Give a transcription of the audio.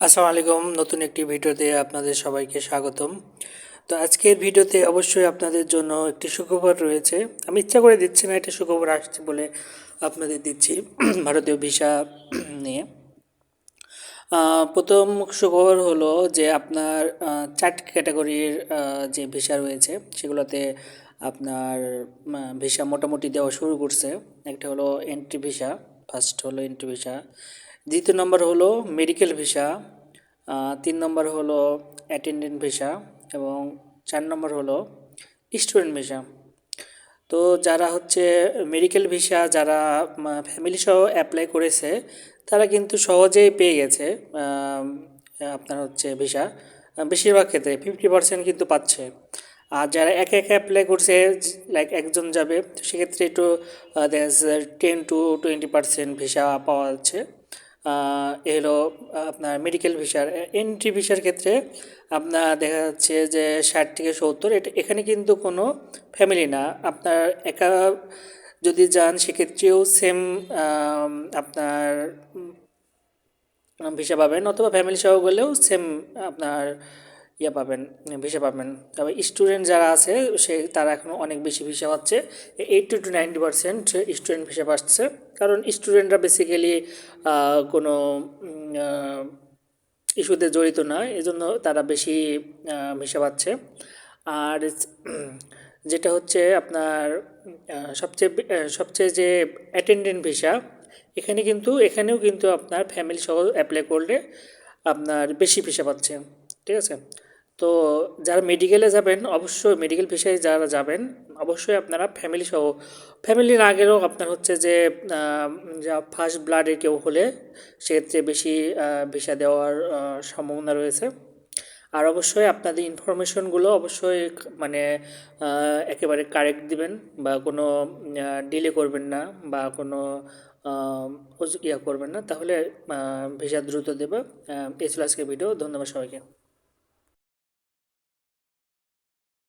আসসালামু আলাইকুম, নতুন একটি ভিডিওতে আপনাদের সবাইকে স্বাগতম। তো আজকের ভিডিওতে অবশ্যই আপনাদের জন্য একটি সুখবর রয়েছে। আমি ইচ্ছা করে দিচ্ছি না এটা সুখবর আসছে বলে আপনাদের দিচ্ছি ভারতীয় ভিসা নিয়ে। প্রথম সুখবর হলো যে আপনার চারটি ক্যাটাগরির যে ভিসা রয়েছে, সেগুলোতে আপনার ভিসা মোটামুটি দেওয়া শুরু করছে। একটা হলো এন্ট্রি ভিসা ফার্স্ট হলো এন্ট্রি ভিসা দ্বিতীয় নম্বর হলো মেডিকেল ভিসা তিন নম্বর হলো অ্যাটেন্ডেন্ট ভিসা এবং চার নম্বর হলো স্টুডেন্ট ভিসা তো যারা হচ্ছে মেডিকেল ভিসা যারা ফ্যামিলি সহ অ্যাপ্লাই করেছে, তারা কিন্তু সহজেই পেয়ে গেছে আপনার হচ্ছে ভিসা বেশিরভাগ ক্ষেত্রে ফিফটি পার্সেন্ট কিন্তু পাচ্ছে। আর যারা একে একে অ্যাপ্লাই করছে লাইক একজন যাবে, সেক্ষেত্রে একটু দেখা ten to twenty percent visa পাওয়া যাচ্ছে। এ হলো আপনার মেডিকেল ভিসার এন্ট্রি ভিসার ক্ষেত্রে আপনার দেখা যাচ্ছে যে ষাট থেকে সত্তর, এটা এখানে কিন্তু কোনো ফ্যামিলি না। আপনার একা যদি যান, সেক্ষেত্রেও সেম আপনার ভিসা পাবেন, অথবা ফ্যামিলি সহ গেলেও সেম আপনার ইয়ে পাবেন, ভিসা পাবেন। তবে স্টুডেন্ট যারা আছে, সে, তারা এখন অনেক বেশি ভিসা পাচ্ছে। Eighty to ninety percent student visa পাচ্ছে। কারণ স্টুডেন্টরা বেসিক্যালি কোনো ইস্যুতে জড়িত নয় এজন্য তারা বেশি ভিসা পাচ্ছে। আর যেটা হচ্ছে আপনার সবচেয়ে সবচেয়ে যে অ্যাটেন্ডেন্ট ভিসা, এখানে কিন্তু, এখানেও কিন্তু আপনার ফ্যামিলি সহ অ্যাপ্লাই করলে আপনার বেশি ভিসা পাচ্ছে। ঠিক আছে? তো যারা মেডিকেলে যাবেন, অবশ্যই মেডিকেল ভিসায় যারা যাবেন, অবশ্যই আপনারা ফ্যামিলি সহ ফ্যামিলির আগেরও আপনার হচ্ছে যে যা ফার্স্ট ব্লাডে কেউ হলে সেক্ষেত্রে বেশি ভিসা দেওয়ার সম্ভাবনা রয়েছে। আর অবশ্যই আপনাদের ইনফরমেশনগুলো অবশ্যই মানে একেবারে কারেক্ট দিবেন বা কোনো ডিলে করবেন না বা কোনো ইয়া করবেন না। তাহলে ভিসা দ্রুত দেবে। এই ছিল ভিডিও ধন্যবাদ সবাইকে।